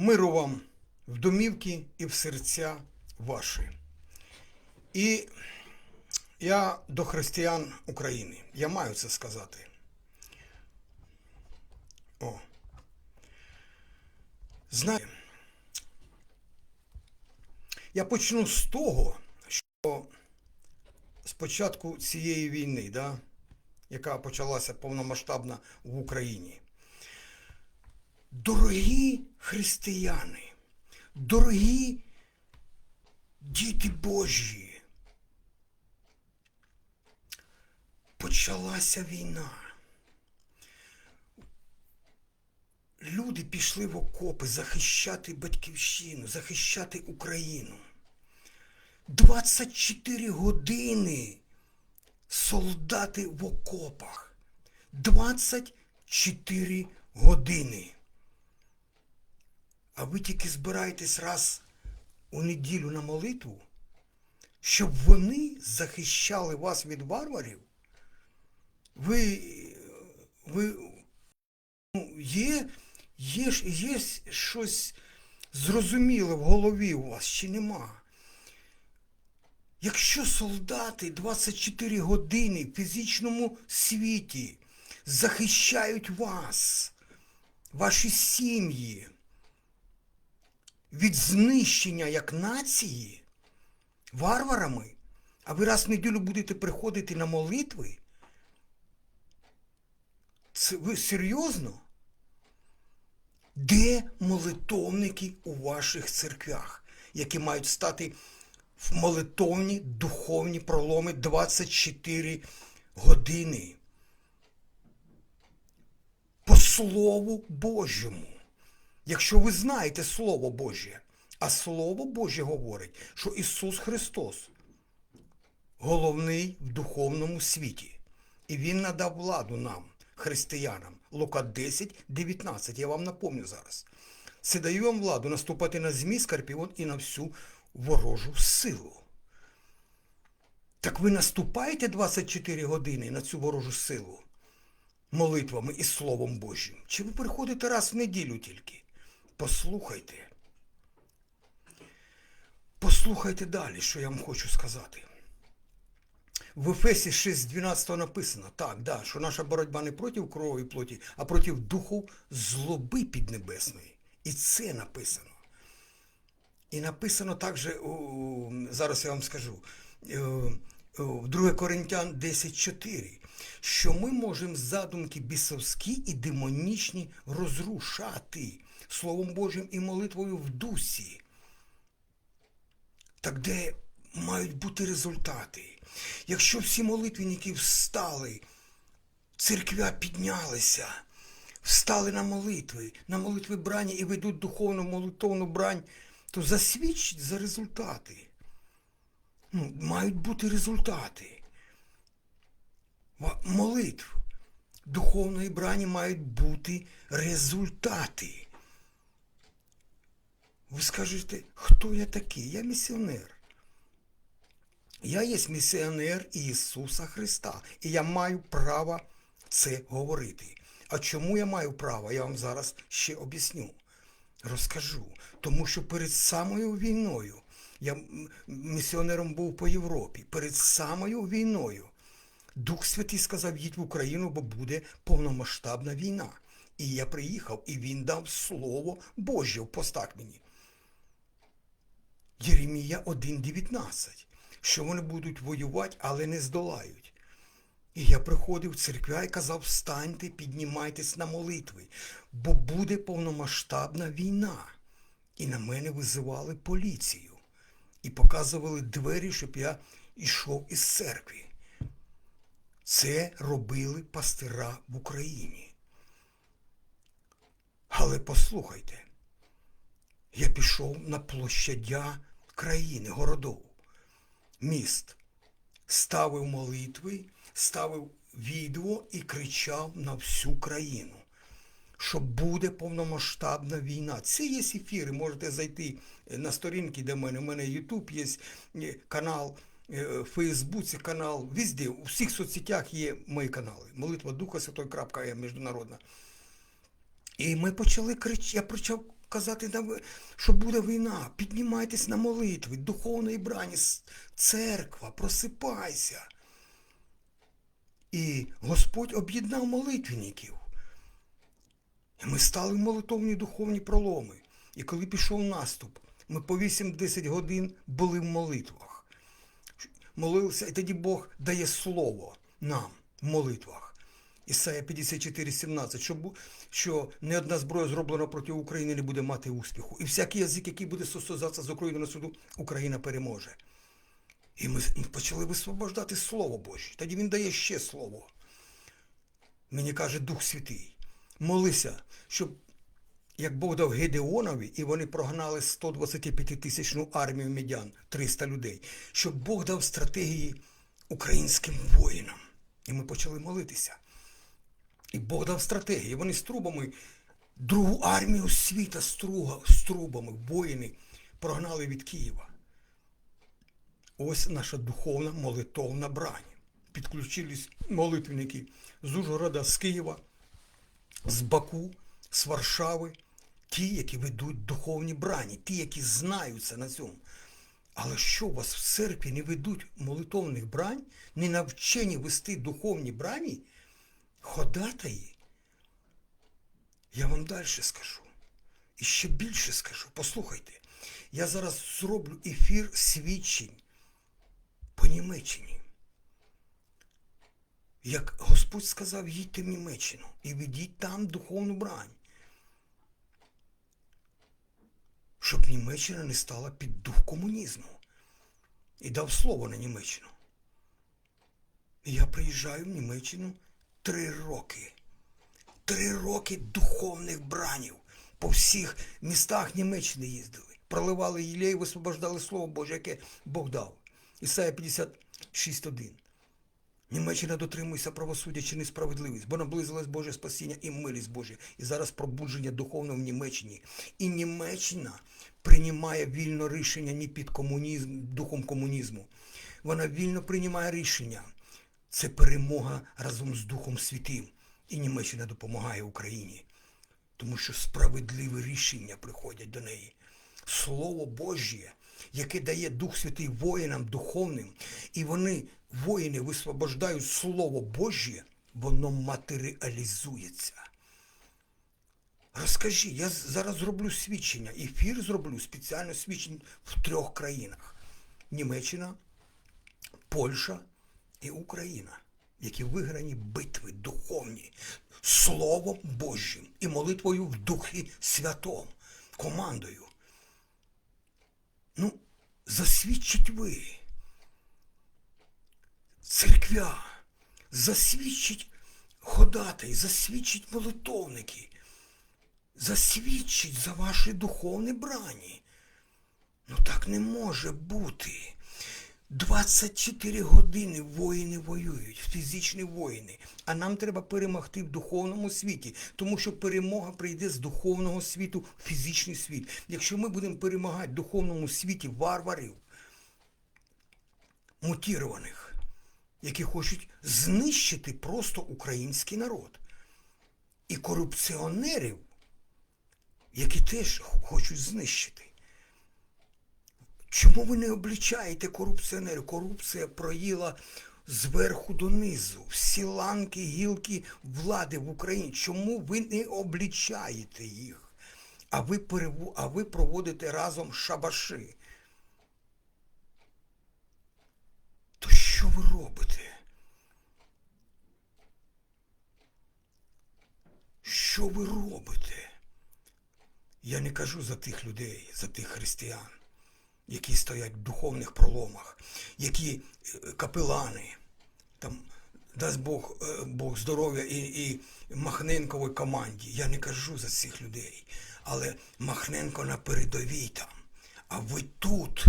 Миру вам в домівки і в серця ваші. І я до християн України. Я маю це сказати. О. Знаєте, я почну з того, що з початку цієї війни, да, яка почалася повномасштабна в Україні. Дорогі християни, дорогі діти Божі, почалася війна. Люди пішли в окопи захищати батьківщину, захищати Україну. 24 години солдати в окопах. 24 години. А ви тільки збираєтесь раз у неділю на молитву, щоб вони захищали вас від варварів? Ви, ви ну, є, є, є щось зрозуміле в голові у вас чи нема? Якщо солдати 24 години в фізичному світі захищають вас, ваші сім'ї від знищення як нації варварами, а ви раз в неділю будете приходити на молитви, це ви серйозно? Де молитовники у ваших церквях, які мають стати в молитовні духовні проломи 24 години? По Слову Божому. Якщо ви знаєте Слово Боже, а Слово Боже говорить, що Ісус Христос головний в духовному світі. І Він надав владу нам, християнам. Лука 10, 19. Я вам напомню зараз. Це даю вам владу наступати на змій, скорпіон і на всю ворожу силу. Так ви наступаєте 24 години на цю ворожу силу молитвами і Словом Божим? Чи ви приходите раз в неділю тільки? Послухайте. Послухайте далі, що я вам хочу сказати. В Ефесі 6.12 написано, так, да, що наша боротьба не проти крові і плоті, а проти духу злоби піднебесної. І це написано. І написано також, зараз я вам скажу, е, е, в 2 Коринтян 10.4, що ми можемо задумки бісовські і демонічні розрушати Словом Божим і молитвою в дусі. Так де мають бути результати? Якщо всі молитвенники встали, церквя піднялися, встали на молитви, на молитви брані і ведуть духовну молитовну брань, то засвідчить за результати. Ну, мають бути результати. Молитв духовної брані мають бути результати. Ви скажете, хто я такий? Я місіонер. Я є місіонер Ісуса Христа. І я маю право це говорити. А чому я маю право? Я вам зараз ще об'ясню. Розкажу. Тому що перед самою війною, я місіонером був по Європі, перед самою війною Дух Святий сказав, їдь в Україну, бо буде повномасштабна війна. І я приїхав, і він дав Слово Боже в постак мені. Єремія 1.19, що вони будуть воювати, але не здолають. І я приходив в церквя і казав, встаньте, піднімайтесь на молитви, бо буде повномасштабна війна. І на мене визивали поліцію і показували двері, щоб я йшов із церкви. Це робили пастира в Україні. Але послухайте, я пішов на площадя країни, городов, міст, ставив молитви, ставив відео і кричав на всю країну, що буде повномасштабна війна. Це є ефіри, можете зайти на сторінки, де в мене. У мене YouTube є канал, Фейсбуці канал, везде, у всіх соцсетях є мої канали. Молитва Духа Святой, крапка, я міжнародна. І ми почали кричати, я почав казати, на ви- що буде війна. Піднімайтесь на молитви, духовної брані, церква, просипайся. І Господь об'єднав молитвенників. І ми стали молитовні духовні проломи. І коли пішов наступ, ми по 8-10 годин були в молитвах. Молилися, і тоді Бог дає слово нам в молитвах. Ісая 54, 17, що, що не одна зброя зроблена проти України не буде мати успіху. І всякий язик, який буде стосуватися з Україною на суду, Україна переможе. І ми почали висвобождати Слово Боже. Тоді він дає ще слово. Мені каже Дух Святий, молися, щоб як Бог дав Гедеонові, і вони прогнали 125 тисячну армію медян, 300 людей, щоб Бог дав стратегії українським воїнам. І ми почали молитися. І Бог дав стратегії. Вони з трубами, другу армію світа з, з трубами, воїни прогнали від Києва. Ось наша духовна молитовна брань. Підключились молитвенники з Ужгорода, з Києва, з Баку, з Варшави, ті, які ведуть духовні брані, ті, які знаються на цьому. Але що у вас в церкві не ведуть молитовних брань, не навчені вести духовні брані, ходатаї? Я вам далі скажу. І ще більше скажу. Послухайте, я зараз зроблю ефір свідчень по Німеччині. Як Господь сказав, їдьте в Німеччину і ведіть там духовну брань. Щоб Німеччина не стала під дух комунізму. І дав слово на Німеччину. І я приїжджаю в Німеччину три роки. Три роки духовних бранів. По всіх містах Німеччини їздили. Проливали їлей, висвобождали Слово Боже, яке Бог дав. Ісая 56.1. Німеччина дотримується правосуддя чи несправедливість, бо наблизилось Боже спасіння і милість Божа. І зараз пробудження духовного в Німеччині. І Німеччина приймає вільно рішення не під комунізм, духом комунізму. Вона вільно приймає рішення. Це перемога разом з Духом Святим. І Німеччина допомагає Україні. Тому що справедливі рішення приходять до неї. Слово Божє, яке дає Дух Святий воїнам духовним, і вони, воїни, висвобождають Слово Божє, воно матеріалізується. Розкажи, я зараз зроблю свідчення, ефір зроблю спеціально свідчень в трьох країнах: Німеччина, Польща і Україна, які виграні битви духовні Словом Божим і молитвою в Духі Святом, командою. Ну, засвідчіть ви, церквя, засвідчить ходатай, засвідчить молитовники, засвідчить за ваші духовні брані. Ну так не може бути. 24 години воїни воюють, фізичні воїни. А нам треба перемогти в духовному світі, тому що перемога прийде з духовного світу в фізичний світ. Якщо ми будемо перемагати в духовному світі варварів, мутірованих, які хочуть знищити просто український народ, і корупціонерів, які теж хочуть знищити. Чому ви не облічаєте корупціонерів? Корупція проїла зверху донизу, всі ланки, гілки влади в Україні. Чому ви не облічаєте їх? А ви, переву... а ви проводите разом шабаши? То що ви робите? Що ви робите? Я не кажу за тих людей, за тих християн які стоять в духовних проломах, які е, капелани, там, дасть Бог, е, Бог здоров'я і, і Махненковій команді. Я не кажу за цих людей, але Махненко на передовій там. А ви тут,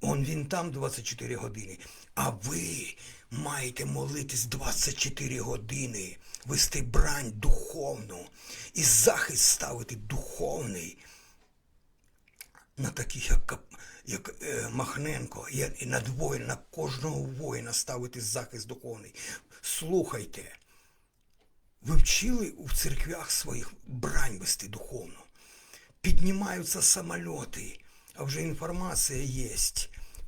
он він там 24 години, а ви маєте молитись 24 години, вести брань духовну і захист ставити духовний на таких, як, як е, Махненко, і над воїн, на кожного воїна ставити захист духовний. Слухайте, ви вчили у церквях своїх брань вести духовну. піднімаються самоліти, а вже інформація є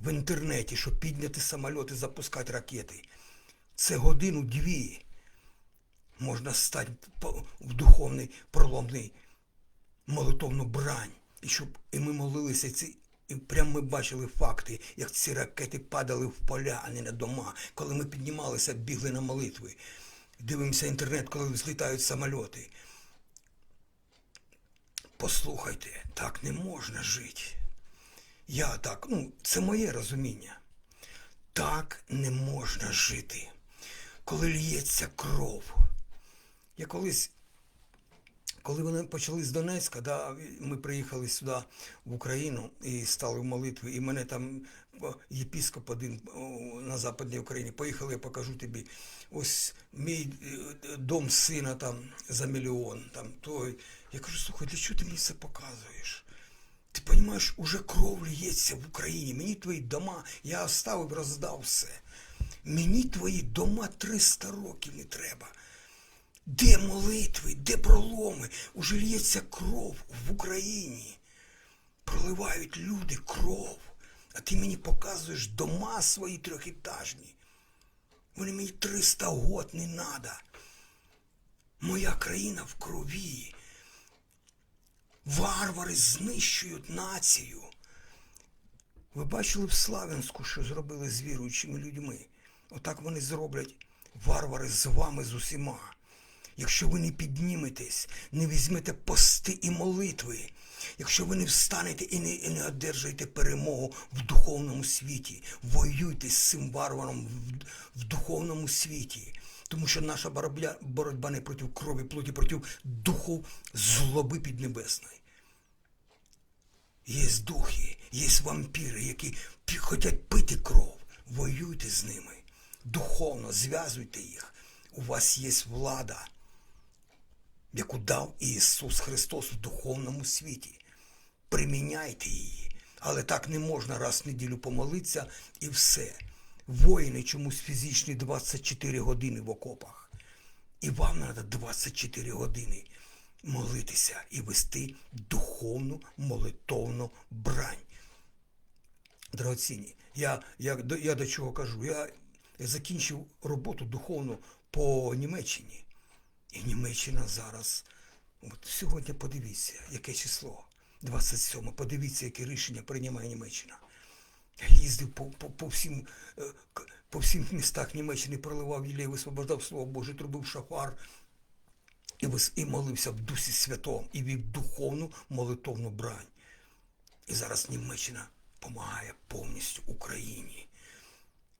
в інтернеті, що підняти самоліти, запускати ракети. Це годину-дві можна стати в духовний проломний молитовну брань. І щоб і ми молилися, ці, і прямо ми бачили факти, як ці ракети падали в поля, а не на дома. Коли ми піднімалися, бігли на молитви. Дивимося інтернет, коли злітають самольоти. Послухайте, так не можна жити. Я так, ну, це моє розуміння. Так не можна жити, коли лється кров. Я колись, коли вони почали з Донецька, да, ми приїхали сюди в Україну і стали в молитві, і мене там єпіскоп один на Западній Україні. Поїхали, я покажу тобі. Ось мій е, дом сина там за мільйон. Там, той. Я кажу, слухай, для чого ти мені це показуєш? Ти розумієш, уже кров лється в Україні. Мені твої дома, я оставив, роздав все. Мені твої дома 300 років не треба. Де молитви, де проломи? Уже лється кров в Україні. Проливають люди кров. А ти мені показуєш дома свої трьохетажні. Вони мені 300 год не надо. Моя країна в крові. Варвари знищують націю. Ви бачили в Славянську, що зробили з віруючими людьми? Отак вони зроблять варвари з вами з усіма. Якщо ви не підніметесь, не візьмете пости і молитви, якщо ви не встанете і не, і не одержаєте перемогу в духовному світі, воюйте з цим варваром в, в духовному світі. Тому що наша боротьба, боротьба не проти крові, плоті, проти духу злоби піднебесної. Є духи, є вампіри, які хочуть пити кров. Воюйте з ними. Духовно зв'язуйте їх. У вас є влада, яку дав Ісус Христос в духовному світі. Приміняйте її. Але так не можна раз в неділю помолитися і все. Воїни чомусь фізичні 24 години в окопах. І вам треба 24 години молитися і вести духовну молитовну брань. Драгоцінні, я, я, я до чого кажу? Я закінчив роботу духовну по Німеччині. І Німеччина зараз, от сьогодні подивіться, яке число. 27. Подивіться, яке рішення приймає Німеччина. Я їздив по, по, по, всім, е, по всім містах Німеччини, проливав вілей, висвобождав Слово Боже, трубив шафар і, вис- і молився в Дусі Святому, і вів духовну молитовну брань. І зараз Німеччина допомагає повністю Україні.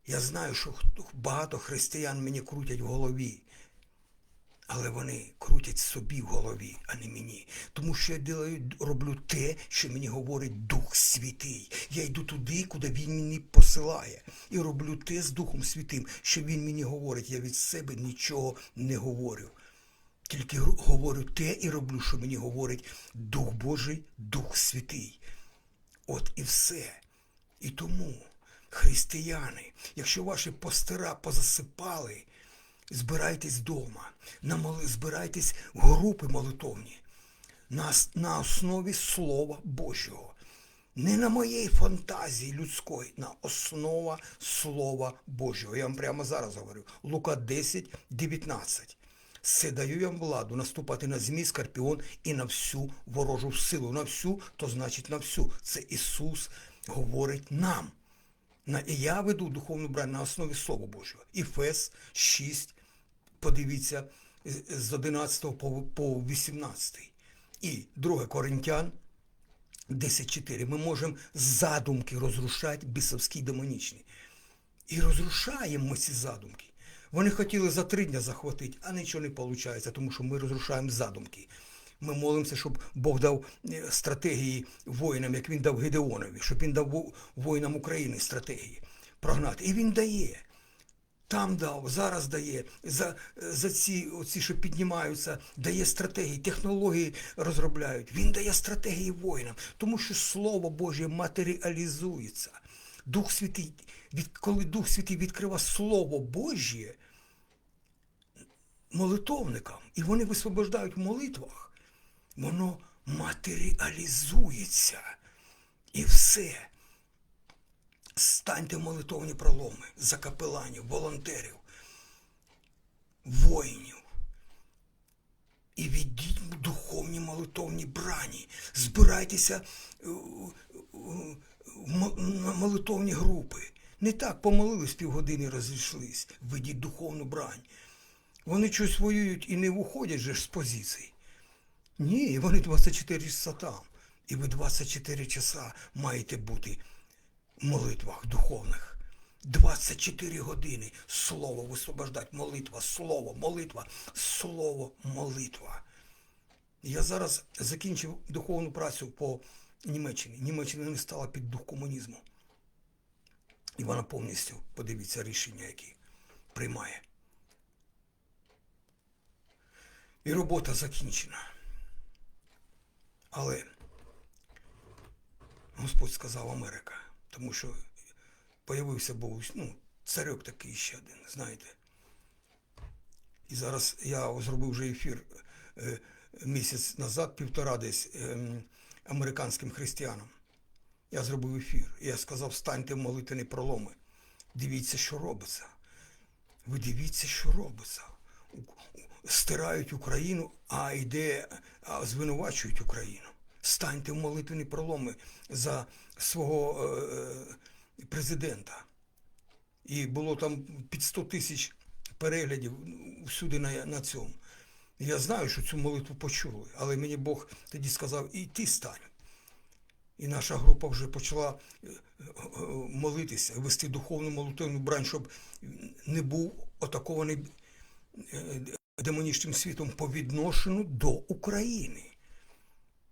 Я знаю, що багато християн мені крутять в голові, але вони крутять собі в голові, а не мені. Тому що я ділаю, роблю те, що мені говорить Дух Святий. Я йду туди, куди він мені посилає. І роблю те з Духом Святим, що він мені говорить. Я від себе нічого не говорю. Тільки говорю те і роблю, що мені говорить Дух Божий, Дух Святий. От і все. І тому, християни, якщо ваші постера позасипали, збирайтесь вдома, збирайтесь в групи молитовні на, на основі Слова Божого. Не на моїй фантазії людської, на основа Слова Божого. Я вам прямо зараз говорю. Лука 10, 19. Все даю я вам владу наступати на змій, скорпіон і на всю ворожу силу. На всю, то значить на всю. Це Ісус говорить нам. І я веду духовну брань на основі Слова Божого. Іфес 6, подивіться, з- з 11 по, по 18. І 2 Коринтян 10.4. Ми можемо задумки розрушати бісовські демонічні. І розрушаємо ми ці задумки. Вони хотіли за три дня захватити, а нічого не виходить, тому що ми розрушаємо задумки. Ми молимося, щоб Бог дав е, стратегії воїнам, як він дав Гедеонові, щоб він дав воїнам України стратегії прогнати. І він дає. Там дав, зараз дає, за, за ці, оці, що піднімаються, дає стратегії, технології розробляють. Він дає стратегії воїнам, тому що Слово Боже матеріалізується. Дух Святий, від, коли Дух Святий відкрива Слово Божє молитовникам, і вони висвобождають в молитвах, воно матеріалізується. І все. Станьте в молитовні проломи за капеланів, волонтерів, воїнів. І відійдіть духовні молитовні брані. Збирайтеся е, е, мо- на молитовні групи. Не так помолились півгодини, розійшлись. Ведіть духовну брань. Вони щось воюють і не виходять же ж з позицій. Ні, вони 24 часа там. І ви 24 часа маєте бути в молитвах духовних. 24 години слово висвобождать, молитва, слово, молитва, слово, молитва. Я зараз закінчив духовну працю по Німеччині. Німеччина не стала під дух комунізму. І вона повністю, подивіться, рішення, які приймає. І робота закінчена. Але Господь сказав Америка, тому що появився був ну, царьок такий ще один, знаєте. І зараз я зробив вже ефір е, місяць назад, півтора десь ем, американським християнам. Я зробив ефір. Я сказав, станьте в молитвені проломи. Дивіться, що робиться. Ви дивіться, що робиться. Стирають Україну, а йде, а звинувачують Україну. Станьте в молитвені проломи за свого е, президента. І було там під 100 тисяч переглядів всюди на, на цьому. Я знаю, що цю молитву почули, але мені Бог тоді сказав, і ти стань. І наша група вже почала е, е, молитися, вести духовну молитвну брань, щоб не був атакований е, демонічним світом по відношенню до України.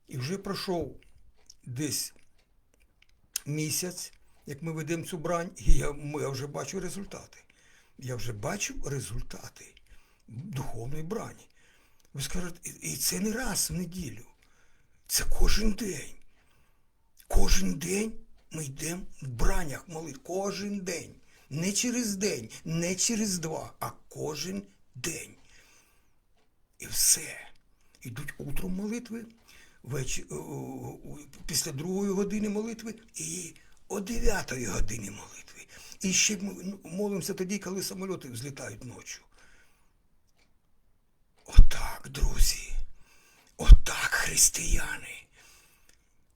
І вже пройшов десь місяць, як ми ведемо цю брань, і я, я вже бачу результати. Я вже бачу результати духовної брані. Ви скажете, і це не раз в неділю. Це кожен день. Кожен день ми йдемо в бранях молит. Кожен день. Не через день, не через два, а кожен день. Все. Ідуть утром молитви, веч... о- о- після другої години молитви і о дев'ятої годині молитви. І ще ну, молимося тоді, коли самоліти взлітають ночі. Отак, друзі. Отак, християни.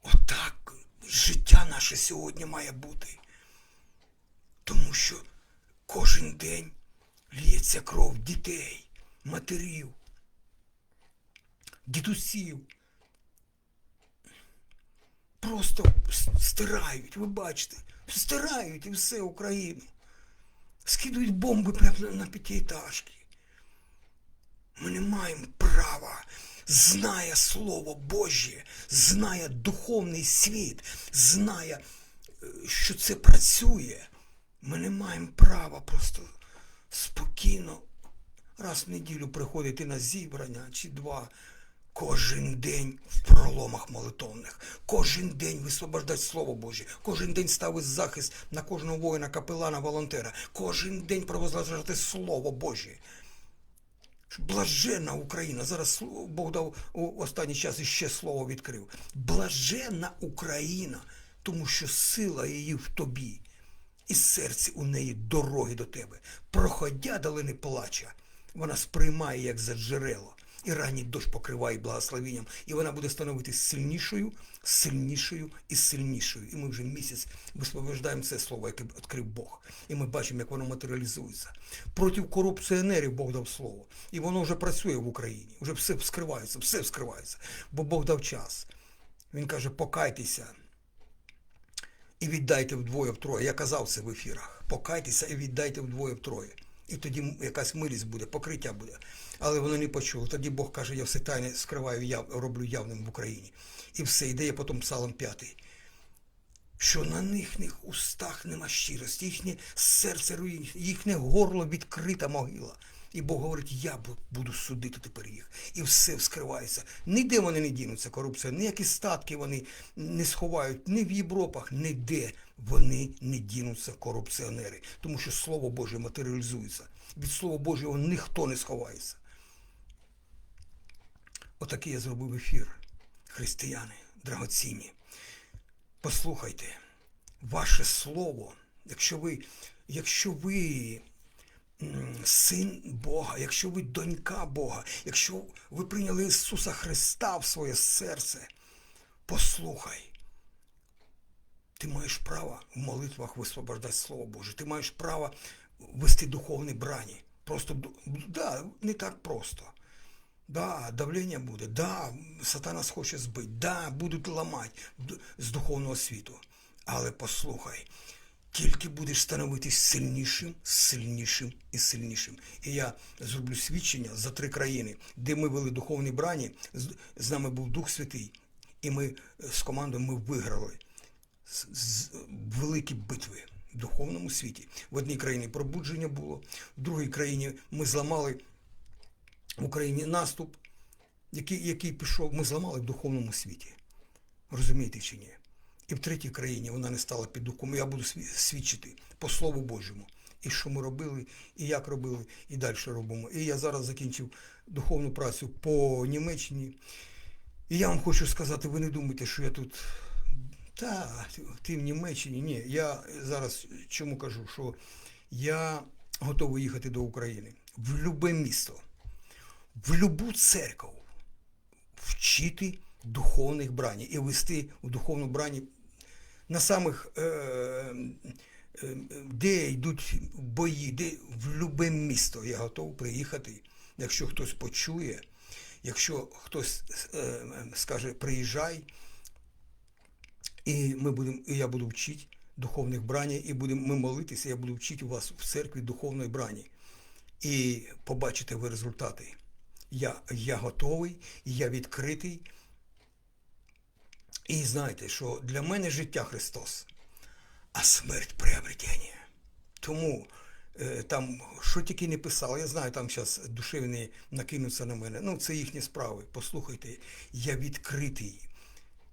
Отак життя наше сьогодні має бути. Тому що кожен день лється кров дітей, матерів, дідусів. Просто стирають, ви бачите, стирають і все Україну. Скидують бомби прямо на- п'ятиэтажки. Ми не маємо права, знає Слово Боже, знає духовний світ, знає, е, що це працює. Ми не маємо права просто спокійно раз в неділю приходити на зібрання чи два. Кожен день в проломах молитовних, кожен день висвобождати Слово Боже, кожен день ставити захист на кожного воїна, капелана, волонтера, кожен день провозглашати Слово Боже. Блаженна Україна. Зараз Бог дав у останній час іще слово відкрив. Блаженна Україна, тому що сила її в тобі, і серце у неї дороги до тебе. Проходя долини плача, вона сприймає як за джерело. І ранній дощ покриває благословенням, і вона буде становитись сильнішою, сильнішою і сильнішою. І ми вже місяць висвобождаємо це слово, яке відкрив Бог. І ми бачимо, як воно матеріалізується. Проти корупціонерів Бог дав слово. І воно вже працює в Україні. Вже все вскривається, все вскривається. Бо Бог дав час. Він каже, покайтеся і віддайте вдвоє втроє. Я казав це в ефірах. Покайтеся і віддайте вдвоє втроє. І тоді якась милість буде, покриття буде. Але вони не почули. Тоді Бог каже, я все тайне скриваю, я роблю явним в Україні. І все, йде потім псалом п'ятий. Що на них устах нема щирості, їхнє серце руїн, їхнє горло відкрита могила. І Бог говорить, я буду судити тепер їх. І все вскривається. Ніде вони не дінуться, корупція, ніякі статки вони не сховають, ні в Європах, ніде вони не дінуться, корупціонери. Тому що Слово Боже матеріалізується. Від Слова Божого ніхто не сховається. Отакий я зробив ефір. християни, драгоцінні, послухайте, ваше слово, якщо ви, якщо ви син Бога, якщо ви донька Бога, якщо ви прийняли Ісуса Христа в своє серце, послухай. Ти маєш право в молитвах висвобождати Слово Боже. Ти маєш право вести духовні брані. Просто да, не так просто. Да, давлення буде, да, сатана схоче збити, да, будуть ламати з духовного світу. Але послухай, тільки будеш становитись сильнішим, сильнішим і сильнішим. І я зроблю свідчення за три країни, де ми вели духовні брані, з, нами був Дух Святий, і ми е, з командою ми виграли з- великі битви в духовному світі. В одній країні пробудження було, в другій країні ми зламали в Україні наступ, який, який пішов, ми зламали в духовному світі. Розумієте чи ні? І в третій країні вона не стала під духом. Я буду сві- свідчити по Слову Божому. І що ми робили, і як робили, і далі робимо. І я зараз закінчив духовну працю по Німеччині. І я вам хочу сказати, ви не думайте, що я тут. Та, ти в Німеччині. Ні, я зараз чому кажу, що я готовий їхати до України в любе місто, в любу церкву, вчити духовних брані і вести у духовну брані на самих, е, е, де йдуть бої, де в любе місто я готовий приїхати. Якщо хтось почує, якщо хтось е, скаже приїжджай, і ми будемо, і я буду вчити духовних брані, і будемо ми молитися, я буду вчити вас в церкві духовної брані. І побачите ви результати. Я, я готовий, я відкритий. І знаєте, що для мене життя Христос, а смерть приобретення. Тому е, там, що тільки не писали, я знаю, там зараз душевні накинуться на мене. Ну, це їхні справи. Послухайте, я відкритий.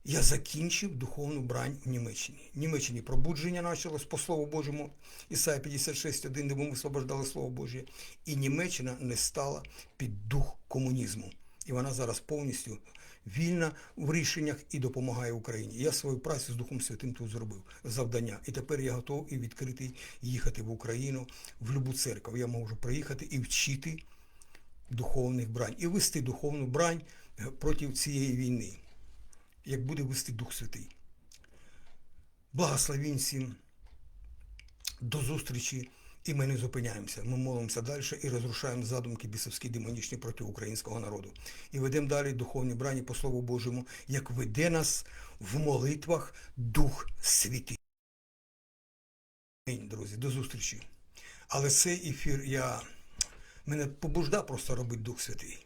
Я закінчив духовну брань в Німеччині. В Німеччині пробудження почалось по Слову Божому, Ісая 56.1, де ми висвобождали Слово Боже. І Німеччина не стала під дух комунізму. І вона зараз повністю вільна в рішеннях і допомагає Україні. Я свою працю з Духом Святим тут зробив завдання. І тепер я готовий і відкритий їхати в Україну, в любу церкву. Я можу приїхати і вчити духовних брань, і вести духовну брань е, проти цієї війни як буде вести Дух Святий. Благословінь всім. До зустрічі. І ми не зупиняємося. Ми молимося далі і розрушаємо задумки бісовські демонічні проти українського народу. І ведемо далі духовні брані по Слову Божому, як веде нас в молитвах Дух Святий. Друзі, до зустрічі. Але цей ефір я мене побужда просто робить Дух Святий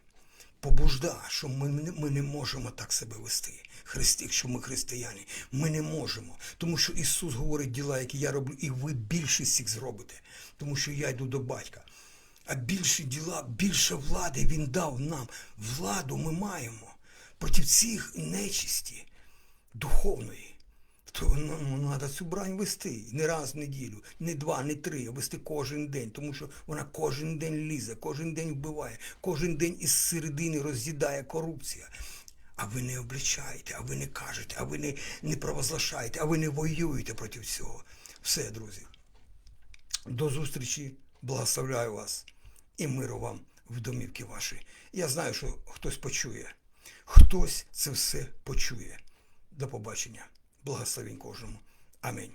побужда, що ми, ми не можемо так себе вести. Христи, якщо ми християни, ми не можемо. Тому що Ісус говорить діла, які я роблю, і ви більшість їх зробите. Тому що я йду до батька. А більші діла, більше влади Він дав нам. Владу ми маємо проти цих нечисті духовної. То ну, треба цю брань вести не раз в неділю, не два, не три, а вести кожен день, тому що вона кожен день лізе, кожен день вбиває, кожен день із середини роз'їдає корупція. А ви не обличаєте, а ви не кажете, а ви не, не провозглашаєте, а ви не воюєте проти всього. Все, друзі. До зустрічі, благословляю вас і миру вам в домівки ваші. Я знаю, що хтось почує. Хтось це все почує. До побачення. Благословень кожному. Амінь.